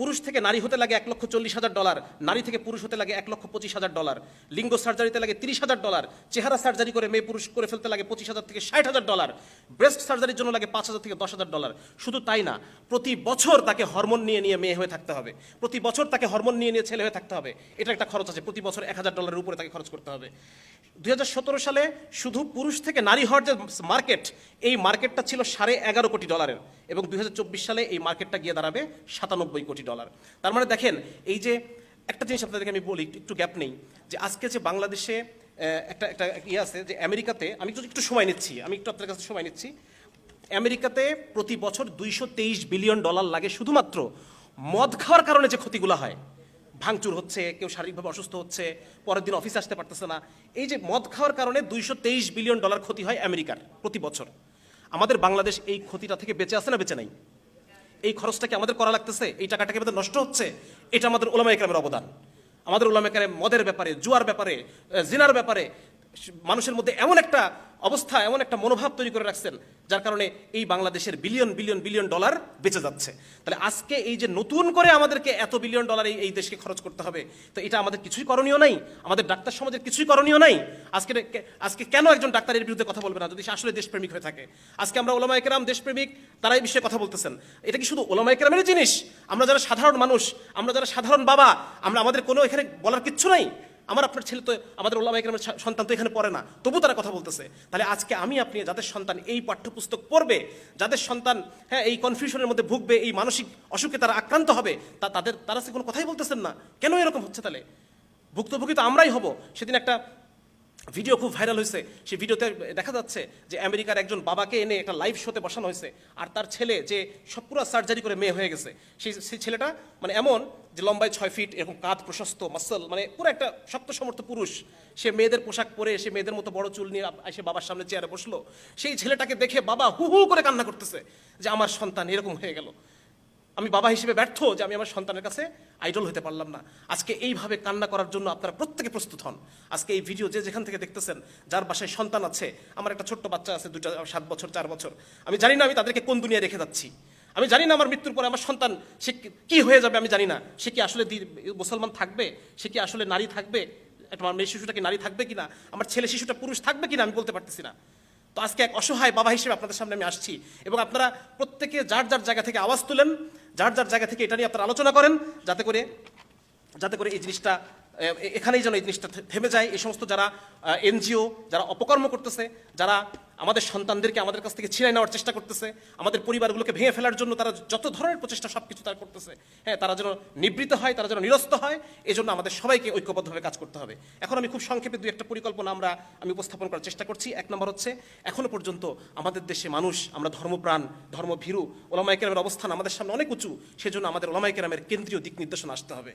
পুরুষ থেকে নারী হতে লাগে এক লক্ষ চল্লিশ হাজার ডলার, নারী থেকে পুরুষ হতে লাগে এক লক্ষ পঁচিশ হাজার ডলার, লিঙ্গ সার্জারিতে লাগে তিরিশ হাজার ডলার, চেহারা সার্জারি করে মেয়ে পুরুষ করে ফেলতে লাগে পঁচিশ হাজার থেকে ষাট হাজার ডলার ব্রেস্ট সার্জারির জন্য লাগে পাঁচ হাজার থেকে দশ হাজার ডলার। শুধু তাই না, প্রতি বছর তাকে হরমোন নিয়ে নিয়ে মেয়ে হয়ে থাকতে হবে। প্রতি বছর তাকে হরমোন নিয়ে নিয়ে ছেলে হয়ে থাকতে হবে। এটা একটা খরচ আছে, প্রতি বছর এক হাজার ডলারের উপরে তাকে খরচ করতে হবে। দু হাজার সতেরো সালে শুধু পুরুষ থেকে নারী হওয়ার যে মার্কেট এই মার্কেটটা ছিল সাড়ে এগারো কোটি ডলারের। এবং দু হাজার চব্বিশ সালে এই মার্কেটটা গিয়ে দাঁড়াবে সাতানব্বই কোটি ডলার। তার মানে দেখেন, এই যে একটা জিনিস আপনাদেরকে আমি বলি, একটু গ্যাপ নেই, যে আজকে যে বাংলাদেশে একটা একটা ইয়ে আছে যে আমেরিকাতে, আমি একটু একটু সময় নিচ্ছি, আমি একটু আপনাদের কাছে সময় নিচ্ছি। আমেরিকাতে প্রতি বছর দুইশো তেইশ বিলিয়ন ডলার লাগে শুধুমাত্র মদ খাওয়ার কারণে যে ক্ষতিগুলো হয়। ভাঙচুর হচ্ছে, কেউ শারীরিকভাবে অসুস্থ হচ্ছে, পরের দিন অফিসে আসতে পারতেছে না। এই যে মদ খাওয়ার কারণে দুইশো তেইশ বিলিয়ন ডলার ক্ষতি হয় আমেরিকার প্রতি বছর। আমাদের বাংলাদেশ এই ক্ষতিটা থেকে বেঁচে আছে না বেঁচে নাই? এই খরচটাকে আমাদের করা লাগতেছে? এই টাকাটাকে আমাদের নষ্ট হচ্ছে? এটা আমাদের ওলামা একরামের অবদান। আমাদের ওলামা একরাম মদের ব্যাপারে, জুয়ার ব্যাপারে জিনার ব্যাপারে মানুষের মধ্যে এমন একটা অবস্থা, এমন একটা মনোভাব তৈরি করে রাখছেন, যার কারণে এই বাংলাদেশের বিলিয়ন বিলিয়ন বিলিয়ন ডলার বেঁচে যাচ্ছে। তাহলে আজকে এই যে নতুন করে আমাদেরকে এত বিলিয়ন ডলার এই দেশকে খরচ করতে হবে, তো এটা আমাদের কিছুই করণীয় নাই, আমাদের ডাক্তার সমাজের কিছুই করণীয় নাই। আজকে আজকে কেন একজন ডাক্তারের বিরুদ্ধে কথা বলবে না, যদি সে আসলে দেশপ্রেমিক হয়ে থাকে? আজকে আমরা ওলামা একরাম দেশপ্রেমিক, তারা এই বিষয়ে কথা বলতেছেন। এটা কি শুধু ওলামা একরামের জিনিস? আমরা যারা সাধারণ মানুষ, আমরা যারা সাধারণ বাবা, আমরা আমাদের কোনো এখানে বলার কিচ্ছু নাই। আমার আপনার ছেলে তো আমাদের ওল্লা একরামের সন্তান তো এখানে পড়ে না, তবু তারা কথা বলতেছে। তাহলে আজকে আমি আপনি যাদের সন্তান এই পাঠ্যপুস্তক পড়বে, যাদের সন্তান হ্যাঁ এই কনফিউশনের মধ্যে ভুগবে, এই মানসিক অসুখে তারা আক্রান্ত হবে, তা তাদের, তারা সে কোনো কথাই বলতেছেন না। কেন এরকম হচ্ছে তাহলে? ভুক্তভোগী তো আমরাই হব। সেদিন একটা ভিডিও খুব ভাইরাল হয়েছে। সেই ভিডিওতে দেখা যাচ্ছে যে আমেরিকার একজন বাবাকে এনে একটা লাইভ শোতে বসানো হয়েছে আর তার ছেলে যে সব পুরো সার্জারি করে মেয়ে হয়ে গেছে, সেই সেই ছেলেটা মানে এমন যে লম্বায় ছয় ফিট এরকম কাঁধ প্রশস্ত মাসল মানে পুরো একটা শক্ত সমর্থ পুরুষ। সে মেয়েদের পোশাক পরে সে মেয়েদের মতো বড় চুল নিয়ে এসে বাবার সামনে চেয়ারে বসল। সেই ছেলেটাকে দেখে বাবা হু হু করে কান্না করতেছে যে আমার সন্তান এরকম হয়ে গেল। আমি বাবা হিসেবে ব্যর্থ যে আমি আমার সন্তানের কাছে আইডল হতে পারলাম না। আজকে এইভাবে কান্না করার জন্য আপনারা প্রত্যেকে প্রস্তুত হন। আজকে এই ভিডিও যে যেখান থেকে দেখতেছেন, যার বাসায় সন্তান আছে, আমার একটা ছোট্ট বাচ্চা আছে দুটা সাত বছর, চার বছর। আমি জানি না আমি তাদেরকে কোন দুনিয়ায় রেখে যাচ্ছি। আমি জানি না আমার মৃত্যুর পরে আমার সন্তান, সে কি- কি হয়ে যাবে আমি জানি না। সে কি আসলে মুসলমান থাকবে? সে কি আসলে নারী থাকবে? একটা আমার মেয়ে শিশুটা কি নারী থাকবে কিনা? আমার ছেলে শিশুটা পুরুষ থাকবে কিনা আমি বলতে পারতেছি না। তো আজকে এক অসহায় বাবা হিসেবে আপনাদের সামনে আমি আসছি। এবং আপনারা প্রত্যেকে যার যার জায়গা থেকে আওয়াজ তুলেন, যার যার জায়গা থেকে এটা নিয়ে আপনারা আলোচনা করেন, যাতে করে যাতে করে এই জিনিসটা এখানেই যেন এই জিনিসটা থেমে যায়। এই সমস্ত যারা এনজিও, যারা অপকর্ম করতেছে, যারা আমাদের সন্তানদেরকে আমাদের কাছ থেকে ছিনাই নেওয়ার চেষ্টা করতেছে, আমাদের পরিবারগুলোকে ভেঙে ফেলার জন্য তারা যত ধরনের প্রচেষ্টা সব কিছু তারা করতেছে হ্যাঁ তারা যেন নিবৃত হয়, তারা যেন নিরস্ত হয় এই জন্য আমাদের সবাইকে ঐক্যবদ্ধভাবে কাজ করতে হবে। এখন আমি খুব সংক্ষেপে দুই একটা পরিকল্পনা আমরা, আমি উপস্থাপন করার চেষ্টা করছি। এক নম্বর হচ্ছে, এখনও পর্যন্ত আমাদের দেশে মানুষ, আমরা ধর্মপ্রাণ, ধর্মভীরু ওলামাইকেরামের অবস্থান আমাদের সামনে অনেক উঁচু, সেজন্য আমাদের ওলামাইকেরামের কেন্দ্রীয় দিক নির্দেশনা আসতে হবে।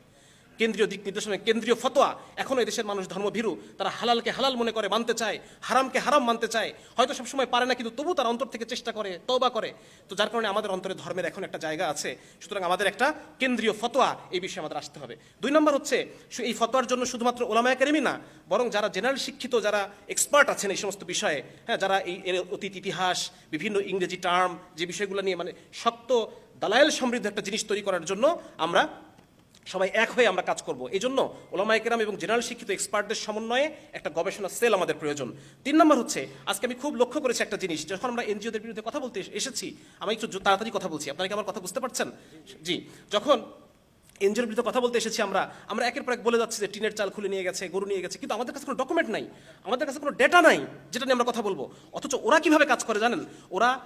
কেন্দ্রীয় দিক নির্দেশনা কেন্দ্রীয় ফতোয়া। এখনও এদেশের মানুষ ধর্মভীরু। তারা হালালকে হালাল মনে করে, মানতে চায়। হারামকে হারাম মানতে চায়। হয়তো সবসময় পারে না, কিন্তু তবু তার অন্তর থেকে চেষ্টা করে, তওবা করে। তো যার কারণে আমাদের অন্তরে ধর্মের এখন একটা জায়গা আছে। সুতরাং আমাদের একটা কেন্দ্রীয় ফতোয়া এই বিষয়ে আমাদের আসতে হবে। দুই নম্বর হচ্ছে এই ফতোয়ার জন্য শুধুমাত্র ওলামা একাডেমি না, বরং যারা জেনারেল শিক্ষিত, যারা এক্সপার্ট আছেন এই সমস্ত বিষয়ে হ্যাঁ যারা এই অতীত ইতিহাস, বিভিন্ন ইংরেজি টার্ম, যে বিষয়গুলো নিয়ে মানে শক্ত দালায়েল সমৃদ্ধ একটা জিনিস তৈরি করার জন্য আমরা সবাই এক হয়ে আমরা কাজ করব। এই জন্য ওলামায় কেরাম এবং জেনারেল শিক্ষিত এক্সপার্টদের সমন্বয়ে একটা গবেষণা সেল আমাদের প্রয়োজন। তিন নম্বর হচ্ছে, আজকে আমি খুব লক্ষ্য করেছি একটা জিনিস, যখন আমরা এনজিওদের বিরুদ্ধে কথা বলতে এস- এসেছি, আমি একটু তাড়াতাড়ি কথা বলছি। আপনারা কি আমার কথা বুঝতে পারছেন? জি। যখন এনজিওর বিরুদ্ধে কথা বলতে এসেছি আমরা আমরা একের পর এক বলে যাচ্ছি যে টিনের চাল খুলে নিয়ে গেছে, গরু নিয়ে গেছে, কিন্তু আমাদের কাছে কোনো ডকুমেন্ট নাই। আমাদের কাছে কোনো ডেটা নাই, যেটা নিয়ে আমরা কথা বলব। অথচ ওরা কীভাবে কাজ করে জানেন? ওরা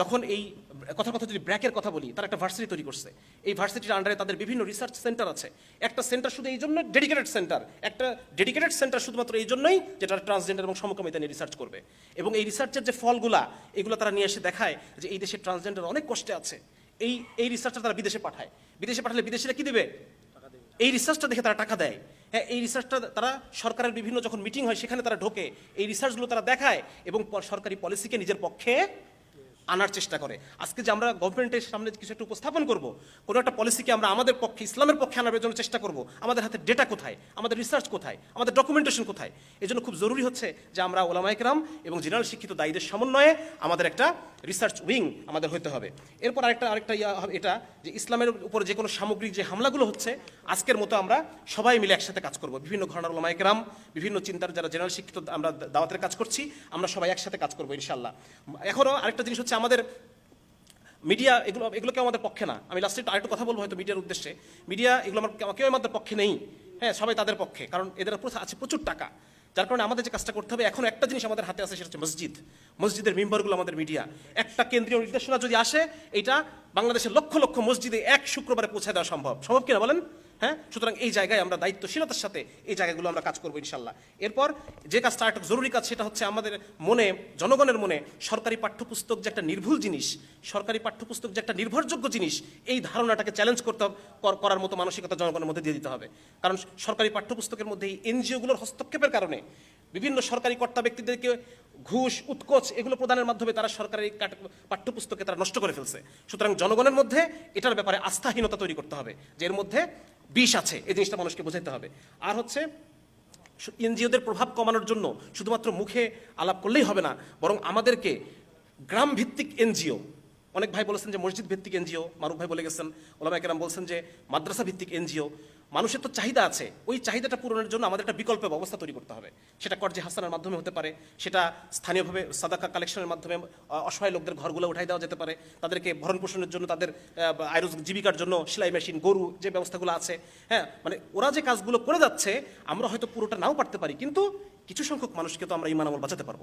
যখন এই কথা কথা যদি ব্র্যাকের কথা বলি, তারা একটা ভার্সিটি তৈরি করছে। এই ভার্সিটির আন্ডারে তাদের বিভিন্ন রিসার্চ সেন্টার আছে। একটা সেন্টার শুধু এই জন্য ডেডিকেটেড সেন্টার একটা ডেডিকেটেড সেন্টার শুধুমাত্র এই জন্যই যেটা ট্রান্সজেন্ডার এবং সমকামিতা নিয়ে রিসার্চ করবে। এবং এই রিসার্চের যে ফলগুলা, এগুলো তারা নিয়ে এসে দেখায় যে এই দেশের ট্রান্সজেন্ডার অনেক কষ্টে আছে। এই এই রিসার্চটা তারা বিদেশে পাঠায়। বিদেশে পাঠালে বিদেশিরা কি দেবে? এই রিসার্চটা দেখে তারা টাকা দেয়। হ্যাঁ এই রিসার্চটা তারা সরকারের বিভিন্ন যখন মিটিং হয়, সেখানে তারা ঢোকে। এই রিসার্চগুলো তারা দেখায় এবং সরকারি পলিসিকে নিজের পক্ষে আনার চেষ্টা করে। আজকে যে আমরা গভর্নমেন্টের সামনে কিছু একটা উপস্থাপন করব, কোনো একটা পলিসিকে আমরা আমাদের পক্ষে, ইসলামের পক্ষে আনার জন্য চেষ্টা করব। আমাদের হাতে ডেটা কোথায়? আমাদের রিসার্চ কোথায়? আমাদের ডকুমেন্টেশন কোথায়? এই জন্য খুব জরুরি হচ্ছে যে আমরা ওলামাইকরাম এবং জেনারেল শিক্ষিত দায়ীদের সমন্বয়ে আমাদের একটা রিসার্চ উইং আমাদের হতে হবে। এরপর আরেকটা আরেকটা ইয়া এটা যে ইসলামের উপর যে কোনো সামগ্রিক যে হামলাগুলো হচ্ছে, আজকের মতো আমরা সবাই মিলে একসাথে কাজ করব। বিভিন্ন ঘরানার ওলামাইকরাম বিভিন্ন চিন্তার যারা জেনারেল শিক্ষিত আমরা দাওয়াতের কাজ করছি, আমরা সবাই একসাথে কাজ করব ইনশাল্লাহ এখনও আরেকটা জিনিস হচ্ছে আমাদের মিডিয়া এগুলো এগুলো কেউ আমাদের পক্ষে না। আমি লাস্টে আরেকটু কথা বলব হয়তো মিডিয়ার উদ্দেশ্যে। মিডিয়া এগুলো আমার কেউ আমাদের পক্ষে নেই। হ্যাঁ সবাই তাদের পক্ষে। কারণ এদের আছে প্রচুর টাকা। যার কারণে আমাদের যে কাজটা করতে হবে, এখন একটা জিনিস আমাদের হাতে আছে, সেটা হচ্ছে মসজিদ। মসজিদের মেম্বারগুলো আমাদের মিডিয়া একটা কেন্দ্রীয় নির্দেশনা যদি আসে, এটা বাংলাদেশের লক্ষ লক্ষ মসজিদে এক শুক্রবারে পৌঁছে দেওয়া সম্ভব। সম্ভব কিনা বলেন? হ্যাঁ? সুতরাং এই জায়গায় আমরা দায়িত্বশীলতার সাথে এই জায়গাগুলো আমরা কাজ করব ইনশাল্লাহ। এরপর যে কাজটা একটা জরুরি কাজ, সেটা হচ্ছে আমাদের মনে, জনগণের মনে সরকারি পাঠ্যপুস্তক যে একটা নির্ভুল জিনিস, সরকারি পাঠ্যপুস্তক যে একটা নির্ভরযোগ্য জিনিস, এই ধারণাটাকে চ্যালেঞ্জ করতে করার মতো মানসিকতা জনগণের মধ্যে দিয়ে দিতে হবে। কারণ সরকারি পাঠ্যপুস্তকের মধ্যে এই এনজিওগুলোর হস্তক্ষেপের কারণে বিভিন্ন সরকারি কর্তা ব্যক্তিদেরকে ঘুষ, উৎকোচ এগুলো প্রদানের মাধ্যমে তারা সরকারি পাঠ্যপুস্তকে তারা নষ্ট করে ফেলছে। সুতরাং জনগণের মধ্যে এটার ব্যাপারে আস্থাহীনতা তৈরি করতে হবে, যে এর মধ্যে বিষ আছে, এই জিনিসটা মানুষকে বোঝাতে হবে। আর হচ্ছে এনজিওদের প্রভাব কমানোর জন্য শুধুমাত্র মুখে আলাপ করলেই হবে না, বরং আমাদেরকে গ্রাম ভিত্তিক এনজিও, অনেক ভাই বলেছেন যে মসজিদ ভিত্তিক এনজিও, মারুফ ভাই বলে গেছেন ওলামা কেরাম বলছেন যে মাদ্রাসা ভিত্তিক এনজিও মানুষের তো চাহিদা আছে। ওই চাহিদাটা পূরণের জন্য আমাদের একটা বিকল্প ব্যবস্থা তৈরি করতে হবে। সেটা কর্জে হাসানের মাধ্যমে হতে পারে, সেটা স্থানীয়ভাবে সাদাকা কালেকশনের মাধ্যমে অসহায় লোকদের ঘরগুলো উঠাই দেওয়া যেতে পারে, তাদেরকে ভরণ পোষণের জন্য তাদের আয় জীবিকার জন্য সেলাই মেশিন গরু যে ব্যবস্থাগুলো আছে হ্যাঁ মানে ওরা যে কাজগুলো করে যাচ্ছে, আমরা হয়তো পুরোটা নাও পারতে পারি, কিন্তু কিছু সংখ্যক মানুষকে তো আমরা ইমান আমল বাঁচাতে পারব।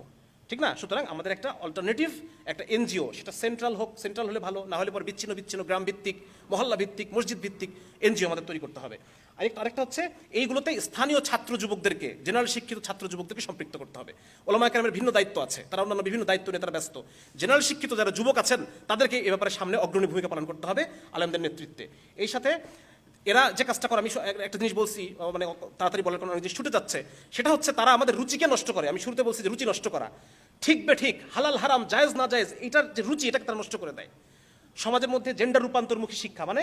ঠিক না? সুতরাং আমাদের একটা অল্টারনেটিভ একটা এনজিও, সেটা সেন্ট্রাল হোক সেন্ট্রাল হলে ভালো, না হলে পর বিচ্ছিন্ন বিচ্ছিন্ন গ্রাম ভিত্তিক মহল্লা ভিত্তিক মসজিদ ভিত্তিক এনজিও আমাদের তৈরি করতে হবে। আরেকটা আরেকটা হচ্ছে এইগুলোতে স্থানীয় ছাত্র যুবকদেরকে জেনারেল শিক্ষিত ছাত্র যুবকদেরকে সম্পৃক্ত করতে হবে। ওলামা কেরামের ভিন্ন দায়িত্ব আছে, তারা অন্যান্য বিভিন্ন দায়িত্ব নিয়ে তারা ব্যস্ত। জেনারেল শিক্ষিত যারা যুবক আছেন, তাদেরকে এ ব্যাপারে সামনে অগ্রণী ভূমিকা পালন করতে হবে আলেমদের নেতৃত্বে। এই সাথে এরা যে কাজটা করে, আমি একটা জিনিস বলছি মানে তাড়াতাড়ি বলার কোনো জিনিস ছুটে যাচ্ছে, সেটা হচ্ছে তারা আমাদের রুচিকে নষ্ট করে। আমি শুরুতে বলছি যে রুচি নষ্ট করা। ঠিক বে ঠিক, হালাল, হারাম, জায়েজ, না জায়েজ এটার যে রুচি, এটাকে তারা নষ্ট করে দেয়। সমাজের মধ্যে জেন্ডার রূপান্তরমুখী শিক্ষা মানে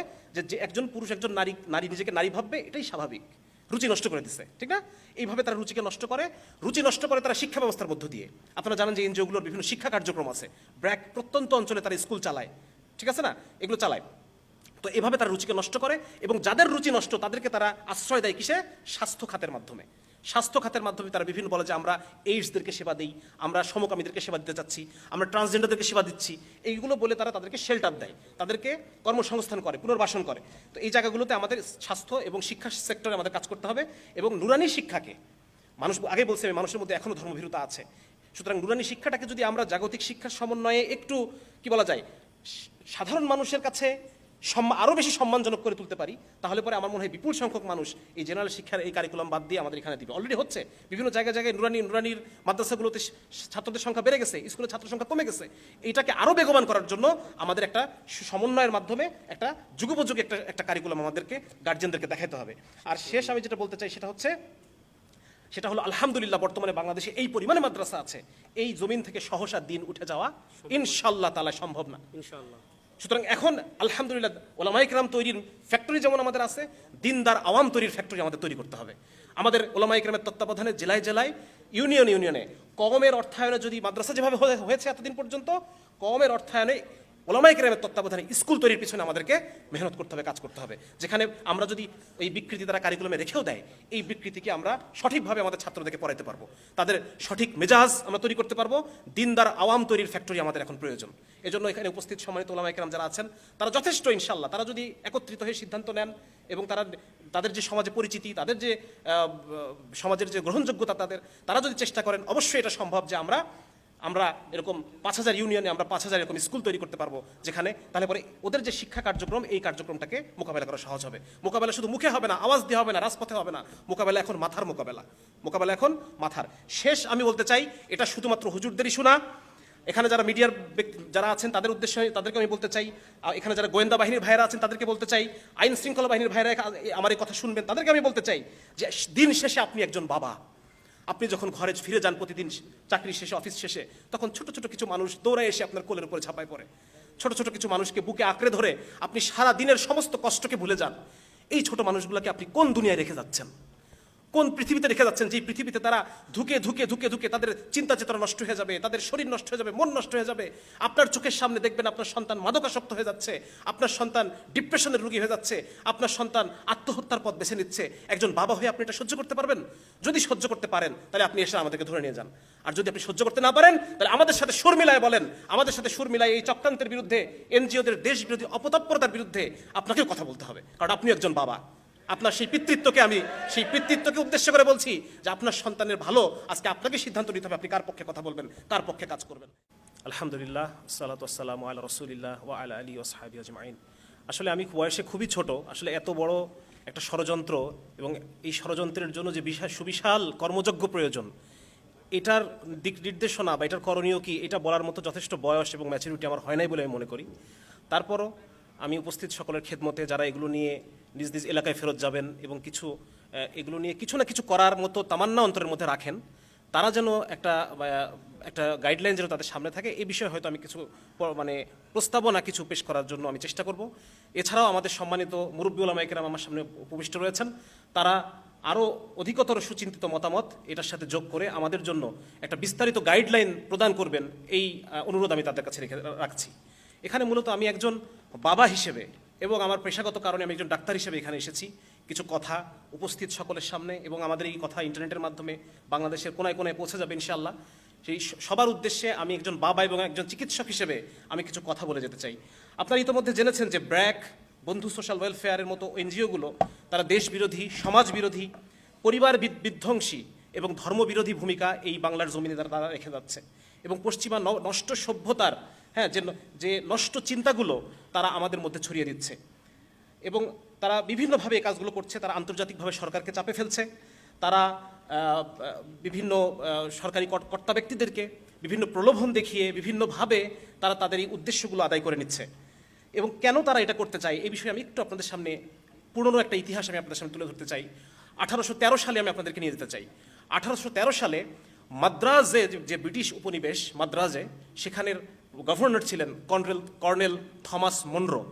যে একজন পুরুষ, একজন নারী নারী নিজেকে নারী ভাববে, এটাই স্বাভাবিক। রুচি নষ্ট করে দিছে, ঠিক না? এইভাবে তারা রুচিকে নষ্ট করে। রুচি নষ্ট করে তারা শিক্ষা ব্যবস্থার মধ্য দিয়ে। আপনারা জানেন যে এনজিওগুলোর বিভিন্ন শিক্ষা কার্যক্রম আছে। ব্র্যাক প্রত্যন্ত অঞ্চলে তারা স্কুল চালায়, ঠিক আছে না? এগুলো চালায়। তো এভাবে তারা রুচিকে নষ্ট করে এবং যাদের রুচি নষ্ট, তাদেরকে তারা আশ্রয় দেয় কিসে? স্বাস্থ্য খাতের মাধ্যমে। স্বাস্থ্য খাতের মাধ্যমে তারা বিভিন্ন বলে যে, আমরা এইডসদেরকে সেবা দিই, আমরা সমকামীদেরকে সেবা দিতে চাচ্ছি, আমরা ট্রান্সজেন্ডারদেরকে সেবা দিচ্ছি। এইগুলো বলে তারা তাদেরকে শেল্টার দেয়, তাদেরকে কর্মসংস্থান করে, পুনর্বাসন করে। তো এই জায়গাগুলোতে আমাদের স্বাস্থ্য এবং শিক্ষা সেক্টরে আমাদের কাজ করতে হবে এবং নুরানি শিক্ষাকে, মানুষ আগে বলছে মানুষের মধ্যে এখনও ধর্মভীরতা আছে। সুতরাং নুরানি শিক্ষাটাকে যদি আমরা জাগতিক শিক্ষার সমন্বয়ে একটু, কি বলা যায়, সাধারণ মানুষের কাছে সম্মা- আরও বেশি সম্মানজনক করে তুলতে পারি তাহলে পরে আমার মনে হয় বিপুল সংখ্যক মানুষ এই জেনারেল শিক্ষার এই কারিকুলাম বাদ দিয়ে আমাদের এখানে দিবে। অলরেডি হচ্ছে। বিভিন্ন জায়গায় জায়গায় নুরানি নুরানির মাদ্রাসাগুলোতে ছাত্রদের সংখ্যা বেড়ে গেছে স্কুলের ছাত্র সংখ্যা কমে গেছে। এইটাকে আরও বেগবান করার জন্য আমাদের একটা সমন্বয়ের মাধ্যমে একটা যুগোপযোগী একটা একটা কারিকুলাম আমাদেরকে গার্জেনদেরকে দেখাতে হবে। আর শেষ আমি যেটা বলতে চাই সেটা হচ্ছে সেটা হলো আলহামদুলিল্লাহ বর্তমানে বাংলাদেশে এই পরিমাণে মাদ্রাসা আছে। এই জমিন থেকে সহসা দিন উঠে যাওয়া ইনশাল্লাহ। তালা সম্ভব না। ইনশাআল্লাহ সুতরাং এখন, আলহামদুলিল্লাহ ওলামাইকরাম তৈরির ফ্যাক্টরি যেমন আমাদের আছে, দিনদার আওয়াম তৈরির ফ্যাক্টরি আমাদের তৈরি করতে হবে। আমাদের ওলামাইকরামের তত্ত্বাবধানে জেলায় জেলায়, ইউনিয়ন ইউনিয়নে কমের অর্থায়নে যদি মাদ্রাসা যেভাবে হয়েছে এতদিন পর্যন্ত কমের অর্থায়নে ওলামাই কেরামের তত্ত্বাবধানে স্কুল তৈরির পিছনে আমাদেরকে মেহনত করতে হবে, কাজ করতে হবে। যেখানে আমরা যদি এই বিকৃতি তারা কারিকুলামে রেখেও দেয়, এই বিকৃতিকে আমরা সঠিকভাবে আমাদের ছাত্রদেরকে পড়াইতে পারব। তাদের সঠিক মেজাজ আমরা তৈরি করতে পারব। দিনদার আওয়াম তৈরির ফ্যাক্টরি আমাদের এখন প্রয়োজন। এজন্য এখানে উপস্থিত সম্মানিত ওলামাই কেরাম যারা আছেন, তারা যথেষ্ট ইনশাল্লাহ তারা যদি একত্রিত হয়ে সিদ্ধান্ত নেন এবং তারা তাদের যে সমাজে পরিচিতি, তাদের যে সমাজের যে গ্রহণযোগ্যতা তাদের, তারা যদি চেষ্টা করেন, অবশ্যই এটা সম্ভব যে আমরা আমরা এরকম পাঁচ হাজার ইউনিয়নে আমরা পাঁচ হাজার এরকম স্কুল তৈরি করতে পারব যেখানে তাহলে পরে ওদের যে শিক্ষা কার্যক্রম, এই কার্যক্রমটাকে মোকাবেলা করা সহজ হবে। মোকাবেলা শুধু মুখে হবে না, আওয়াজ দিয়ে হবে না, রাজপথে হবে না। মোকাবেলা এখন মাথার মোকাবেলা। মোকাবেলা এখন মাথার। শেষ আমি বলতে চাই, এটা শুধুমাত্র হুজুরদেরই শোনা এখানে যারা মিডিয়ার ব্যক্তি, যারা আছেন, তাদের উদ্দেশ্যে তাদেরকে আমি বলতে চাই এখানে যারা গোয়েন্দা বাহিনীর ভাইরা আছেন, তাদেরকে বলতে চাই আইন শৃঙ্খলা বাহিনীর ভাইরা আমার এই কথা শুনবেন, তাদেরকে আমি বলতে চাই যে, দিন শেষে আপনি একজন বাবা। আপনি যখন ঘরে ফিরে যান প্রতিদিন চাকরি শেষে অফিস শেষে, তখন ছোট ছোট কিছু মানুষ দৌড়ায় এসে আপনার কোলের উপরে ঝাঁপায় পড়ে। ছোট ছোট কিছু মানুষকে বুকে আঁকড়ে ধরে আপনি সারা দিনের সমস্ত কষ্টকে ভুলে যান। এই ছোট মানুষগুলোকে আপনি কোন দুনিয়ায় রেখে যাচ্ছেন? কোন পৃথিবীতে রেখে যাচ্ছেন যে পৃথিবীতে তারা ধুকে ধুকে ধুকে ধুকে তাদের চিন্তা চেতনা নষ্ট হয়ে যাবে, তাদের শরীর নষ্ট হয়ে যাবে, মন নষ্ট হয়ে যাবে। আপনার চোখের সামনে দেখবেন আপনার সন্তান মাদকাসক্ত হয়ে যাচ্ছে, আপনার সন্তান ডিপ্রেশনের রোগী হয়ে যাচ্ছে, আপনার সন্তান আত্মহত্যার পথ বেছে নিচ্ছে। একজন বাবা হয়ে আপনি এটা সহ্য করতে পারবেন? যদি সহ্য করতে পারেন, তাহলে আপনি এসে আমাদেরকে ধরে নিয়ে যান। আর যদি আপনি সহ্য করতে না পারেন, তাহলে আমাদের সাথে সুর মিলায় বলেন, আমাদের সাথে সুর মিলায় এই চক্রান্তের বিরুদ্ধে, এনজিওদের দেশ বিরোধী অপতৎপরতার বিরুদ্ধে আপনাকেও কথা বলতে হবে, কারণ আপনি একজন বাবা। আপনার সেই পিতৃত্বকে আমি, সেই পিতৃত্বকে উদ্দেশ্য করে বলছি যে আপনার সন্তানের ভালো, আজকে আপনাকে সিদ্ধান্ত নিতে হবে। আপনি কার পক্ষে কথা বলবেন? কার পক্ষে কাজ করবেন? আলহামদুলিল্লাহ, সালাত আসসালাম আল্লাহ রসুলিল্লাহ ও আলা আলী ও সাহাবি আজমাইন। আসলে আমি বয়সে খুবই ছোট। আসলে এত বড় একটা ষড়যন্ত্র এবং এই ষড়যন্ত্রের জন্য যে বিশাল সুবিশাল কর্মযোগ্য প্রয়োজন, এটার দিক নির্দেশনা বা এটার করণীয় কি, এটা বলার মতো যথেষ্ট বয়স এবং ম্যাচুরিটি আমার হয় নাই বলে আমি মনে করি। তারপরও আমি উপস্থিত সকলের খেদমতে যারা এগুলো নিয়ে নিজ নিজ এলাকায় ফেরত যাবেন এবং কিছু এগুলো নিয়ে কিছু না কিছু করার মতো তামান্না অন্তরের মধ্যে রাখেন, তারা যেন একটা একটা গাইডলাইন যেন তাদের সামনে থাকে এই বিষয়ে হয়তো আমি কিছু মানে প্রস্তাবনা কিছু পেশ করার জন্য আমি চেষ্টা করব। এছাড়াও আমাদের সম্মানিত মুরব্বী ওলামাইকেরাম আমার সামনে উপবিষ্ট রয়েছেন, তারা আরও অধিকতর সুচিন্তিত মতামত এটার সাথে যোগ করে আমাদের জন্য একটা বিস্তারিত গাইডলাইন প্রদান করবেন, এই অনুরোধ আমি তাদের কাছে রেখে, রাখছি। এখানে মূলত আমি একজন বাবা হিসেবে এবং আমার পেশাগত কারণে আমি একজন ডাক্তার হিসেবে এখানে এসেছি। কিছু কথা উপস্থিত সকলের সামনে এবং আমাদের এই কথা ইন্টারনেটের মাধ্যমে বাংলাদেশের কোনায় কোনায় পৌঁছে যাবে ইনশাআল্লাহ। সেই সবার উদ্দেশ্যে আমি একজন বাবা এবং একজন চিকিৎসক হিসেবে আমি কিছু কথা বলে যেতে চাই। আপনারা ইতিমধ্যে জেনেছেন যে ব্র্যাক, বন্ধু সোশ্যাল ওয়েলফেয়ারের মতো এনজিওগুলো, তারা দেশ বিরোধী সমাজ বিরোধী পরিবার বিধ্বংসী এবং ধর্মবিরোধী ভূমিকা এই বাংলার জমিনে তারা রেখে যাচ্ছে। এবং পশ্চিমা নষ্ট সভ্যতার হ্যাঁ যে যে নষ্ট চিন্তাগুলো তারা আমাদের মধ্যে ছড়িয়ে দিচ্ছে। এবং তারা বিভিন্নভাবে এই কাজগুলো করছে। তারা আন্তর্জাতিকভাবে সরকারকে চাপে ফেলছে। তারা বিভিন্ন সরকারি কর- কর্তা ব্যক্তিদেরকে বিভিন্ন প্রলোভন দেখিয়ে বিভিন্নভাবে তারা তাদের এই উদ্দেশ্যগুলো আদায় করে নিচ্ছে। এবং কেন তারা এটা করতে চায়, এই বিষয়ে আমি একটু আপনাদের সামনে পুরনো একটা ইতিহাস আমি আপনাদের সামনে তুলে ধরতে চাই। আঠারোশো তেরো সালে আমি আপনাদেরকে নিয়ে যেতে চাই। আঠারোশো তেরো সালে মাদ্রাজে যে ব্রিটিশ উপনিবেশ, মাদ্রাজে, সেখানের গভর্নর ছিলেন কর্নেল কর্নেল থমাস মনরো।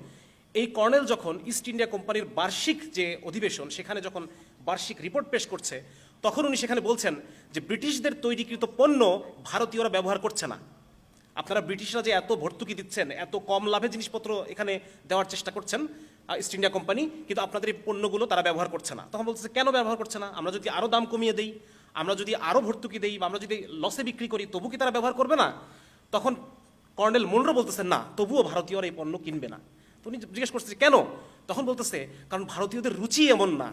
এই কর্নেল যখন ইস্ট ইন্ডিয়া কোম্পানির বার্ষিক যে অধিবেশন, সেখানে যখন বার্ষিক রিপোর্ট পেশ করছে, তখন উনি সেখানে বলছেন যে ব্রিটিশদের তৈরিকৃত পণ্য ভারতীয়রা ব্যবহার করছে না। আপনারা ব্রিটিশরা যে এত ভর্তুকি দিচ্ছেন, এত কম লাভে জিনিসপত্র এখানে দেওয়ার চেষ্টা করছেন ইস্ট ইন্ডিয়া কোম্পানি, কিন্তু আপনাদের এই পণ্যগুলো তারা ব্যবহার করছে না। তখন বলতেছে, কেন ব্যবহার করছে না? আমরা যদি আরও দাম কমিয়ে দেই, আমরা যদি আরও ভর্তুকি দেই, বা আমরা যদি লসে বিক্রি করি, তবু কি তারা ব্যবহার করবে না? তখন কর্নেল মুনরো বলতেছেন, না, তবুও ভারতীয়রা এই পণ্য কিনবে না। তো উনি জিজ্ঞেস করতেছে কেন? তখন বলতেছে, কারণ ভারতীয়দের রুচি এমন না।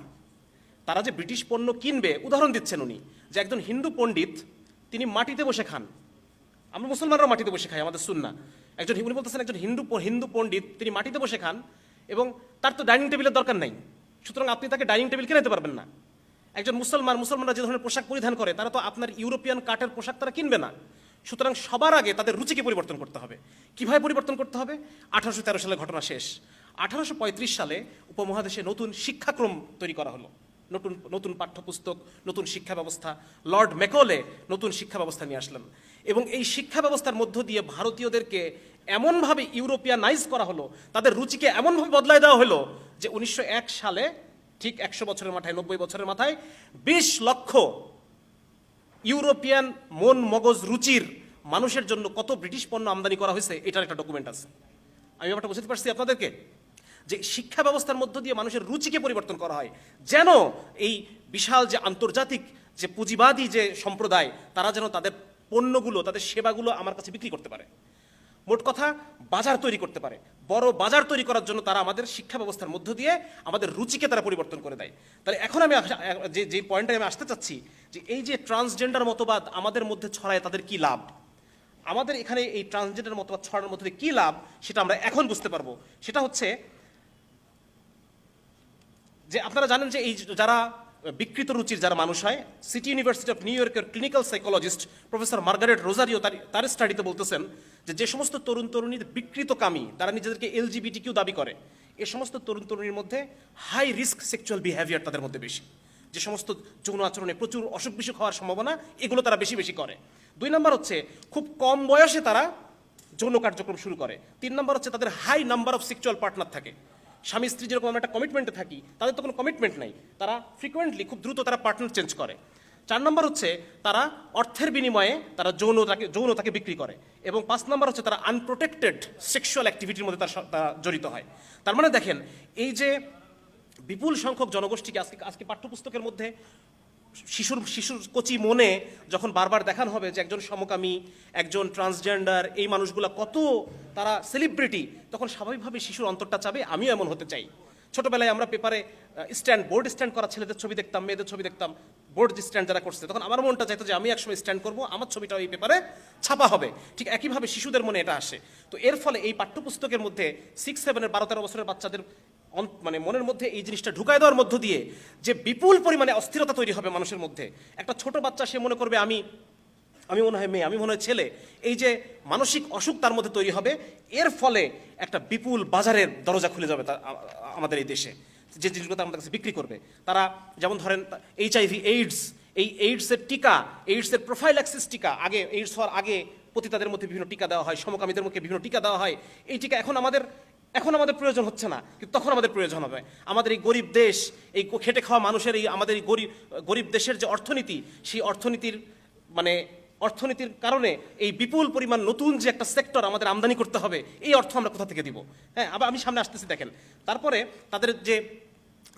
তারা যে ব্রিটিশ পণ্য কিনবে, উদাহরণ দিচ্ছেন উনি, যে একজন হিন্দু পণ্ডিত, তিনি মাটিতে বসে খান। আমরা মুসলমানরা মাটিতে বসে খাই, আমাদের সুন্না। একজন, উনি বলতেছেন, একজন হিন্দু হিন্দু পণ্ডিত, তিনি মাটিতে বসে খান এবং তার তো ডাইনিং টেবিলের দরকার নাই। সুতরাং আপনি তাকে ডাইনিং টেবিল কিনে দিতে পারবেন না। একজন মুসলমান, মুসলমানরা যে ধরনের পোশাক পরিধান করে, তারা তো আপনার ইউরোপিয়ান কাঠের পোশাক তারা কিনবে না। সুতরাং সবার আগে তাদের রুচিকে পরিবর্তন করতে হবে। কীভাবে পরিবর্তন করতে হবে? আঠারোশো তেরো সালে ঘটনা শেষ। আঠারোশো পঁয়ত্রিশ সালে উপমহাদেশে নতুন শিক্ষাক্রম তৈরি করা হলো। নতুন নতুন পাঠ্যপুস্তক, নতুন শিক্ষা ব্যবস্থা লর্ড ম্যাকলে নতুন শিক্ষা ব্যবস্থা নিয়ে আসলেন। এবং এই শিক্ষা ব্যবস্থার মধ্য দিয়ে ভারতীয়দেরকে এমনভাবে ইউরোপিয়ানাইজ করা হলো, তাদের রুচিকে এমনভাবে বদলায় দেওয়া হলো যে উনিশশো এক সালে, ঠিক একশো বছরের মাথায়, নব্বই বছরের মাথায়, বিশ লক্ষ ইউরোপিয়ান মন মগজ রুচির মানুষের জন্য কত ব্রিটিশ পণ্য আমদানি করা হয়েছে, এটার একটা ডকুমেন্ট আছে। আমি ব্যাপারটা বুঝতে পারছি আপনাদেরকে? যে শিক্ষা ব্যবস্থার মধ্য দিয়ে মানুষের রুচিকে পরিবর্তন করা হয়, যেন এই বিশাল যে আন্তর্জাতিক যে পুঁজিবাদী যে সম্প্রদায়, তারা যেন তাদের পণ্যগুলো, তাদের সেবাগুলো আমার কাছে বিক্রি করতে পারে। মোট কথা বাজার তৈরি করতে পারে। বড় বাজার তৈরি করার জন্য তারা আমাদের শিক্ষা ব্যবস্থার মধ্য দিয়ে আমাদের রুচিকে তারা পরিবর্তন করে দেয়। তাহলে এখন আমি যে যে পয়েন্টে আমি আসতে চাচ্ছি, যে এই যে ট্রান্সজেন্ডার মতবাদ আমাদের মধ্যে ছড়ায় তাদের কি লাভ? আমাদের এখানে এই ট্রান্সজেন্ডার মতবাদ ছড়ানোর মধ্যে কি লাভ সেটা আমরা এখন বুঝতে পারব। সেটা হচ্ছে যে আপনারা জানেন যে এই যারা বিকৃত রুচির যারা মানুষ হয় সিটি ইউনিভার্সিটি অফ নিউ ইয়র্কের clinical psychologist professor Margaret Rosario তার স্টাডিতে বলতেছেন যে যে সমস্ত তরুণ তরুণীর বিকৃতকামী তারা নিজেদেরকে এলজিবিটি কিউ দাবি করে, এ সমস্ত তরুণ তরুণীর মধ্যে হাই রিস্ক সেক্সুয়াল বিহেভিয়ার তাদের মধ্যে বেশি। যে সমস্ত যৌন আচরণে প্রচুর অসুখ বিসুখ হওয়ার সম্ভাবনা, এগুলো তারা বেশি বেশি করে। দুই নম্বর হচ্ছে, খুব কম বয়সে তারা যৌন কার্যক্রম শুরু করে। তিন নম্বর হচ্ছে, তাদের high number of sexual partner থাকে। স্বামী, স্ত্রী যেরকম আমরা একটা কমিটমেন্টে থাকি, তাদের তো কোনো কমিটমেন্ট নাই। তারা ফ্রিকোয়েন্টলি খুব দ্রুত তারা পার্টনার চেঞ্জ করে। চার নম্বর হচ্ছে তারা অর্থের বিনিময়ে তারা যৌন যৌনতাকে যৌনতাকে বিক্রি করে এবং পাঁচ নম্বর হচ্ছে তারা আনপ্রোটেক্টেড সেক্সুয়াল অ্যাক্টিভিটির মধ্যে তার তারা জড়িত হয়। তার মানে দেখেন, এই যে বিপুল সংখ্যক জনগোষ্ঠীকে আজকে আজকে পাঠ্যপুস্তকের মধ্যে শিশুর শিশুর কচি মনে যখন বারবার দেখানো হবে যে একজন সমকামী, একজন ট্রান্সজেন্ডার এই মানুষগুলো কত তারা সেলিব্রিটি তখন স্বাভাবিকভাবে শিশুর অন্তরটা চাবে, আমিও এমন হতে চাই। ছোটবেলায় আমরা পেপারে স্ট্যান্ড বোর্ড স্ট্যান্ড করা ছেলেদের ছবি দেখতাম, মেয়েদের ছবি দেখতাম বোর্ড স্ট্যান্ড যারা করছে, তখন আমার মনটা চাইতো যে আমি একসময় স্ট্যান্ড করব, আমার ছবিটাও এই পেপারে ছাপা হবে। ঠিক একইভাবে শিশুদের মনে এটা আসে। তো এর ফলে এই পাঠ্যপুস্তকের মধ্যে সিক্স সেভেনের বারো, তেরো বছরের বাচ্চাদের মানে মনের মধ্যে এই জিনিসটা ঢুকায় দেওয়ার মধ্য দিয়ে যে বিপুল পরিমাণে অস্থিরতা তৈরি হবে মানুষের মধ্যে। একটা ছোট বাচ্চা সে মনে করবে, আমি আমি মনে হয় মেয়ে, আমি মনে হয় ছেলে। এই যে মানসিক অসুখ তার মধ্যে তৈরি হবে, এর ফলে একটা বিপুল বাজারের দরজা খুলে যাবে আমাদের এই দেশে। যে জিনিসগুলো আমাদের কাছে বিক্রি করবে। তারা যেমন ধরেন এইচআইভি এইডস এই এইডসের টিকা এইডসের প্রোফাইল অ্যাক্সিস টিকা, আগে এইডস হওয়ার আগে পতিতাদের মধ্যে বিভিন্ন টিকা দেওয়া হয়, সমকামীদের মধ্যে বিভিন্ন টিকা দেওয়া হয়। এই টিকা এখন আমাদের এখন আমাদের প্রয়োজন হচ্ছে না, কিন্তু তখন আমাদের প্রয়োজন হবে। আমাদের এই গরিব দেশ, এই খেটে খাওয়া মানুষের এই আমাদের এই গরিব গরিব দেশের যে অর্থনীতি, সেই অর্থনীতির মানে অর্থনীতির কারণে এই বিপুল পরিমাণ নতুন যে একটা সেক্টর আমাদের আমদানি করতে হবে, এই অর্থ আমরা কোথা থেকে দিব? হ্যাঁ আবার আমি সামনে আসতেছি, দেখেন। তারপরে তাদের যে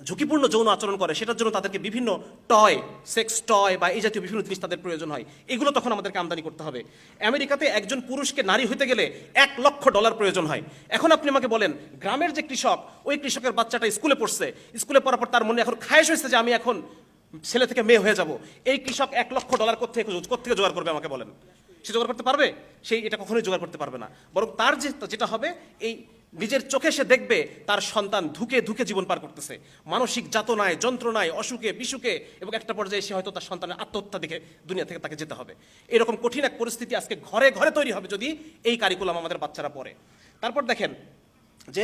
ঝুঁকিপূর্ণ যৌন আচরণ করে, সেটার জন্য তাদেরকে বিভিন্ন টয় সেক্স টয় বা এই জাতীয় বিভিন্ন জিনিস তাদের প্রয়োজন হয়। এগুলো তখন আমাদেরকে আমদানি করতে হবে। আমেরিকাতে একজন পুরুষকে নারী হইতে গেলে এক লক্ষ ডলার প্রয়োজন হয়। এখন আপনি আমাকে বলেন, গ্রামের যে কৃষক, ওই কৃষকের বাচ্চাটা স্কুলে পড়ছে, স্কুলে পড়ার পর তার মনে এখন খায়েশ হয়েছে যে আমি এখন ছেলে থেকে মেয়ে হয়ে যাব। এই কৃষক এক লক্ষ ডলার কোথেকে কোথেকে জোগাড় করবে আমাকে বলেন? সে জোগাড় করতে পারবে? সেই এটা কখনোই জোগাড় করতে পারবে না। বরং তার যে, যেটা হবে, এই নিজের চোখে সে দেখবে তার সন্তান ধুকে ধুকে জীবন পার করতেছে। মানসিক যাতনায়, যন্ত্রণায়, অসুখে, বিসুখে এবং একটা পর্যায়ে সে হয়তো তার সন্তানের আত্মহত্যা দেখে দুনিয়া থেকে তাকে যেতে হবে। এরকম কঠিন এক পরিস্থিতি আজকে ঘরে ঘরে তৈরি হবে যদি এই কারিকুলাম আমাদের বাচ্চারা পড়ে। তারপর দেখেন যে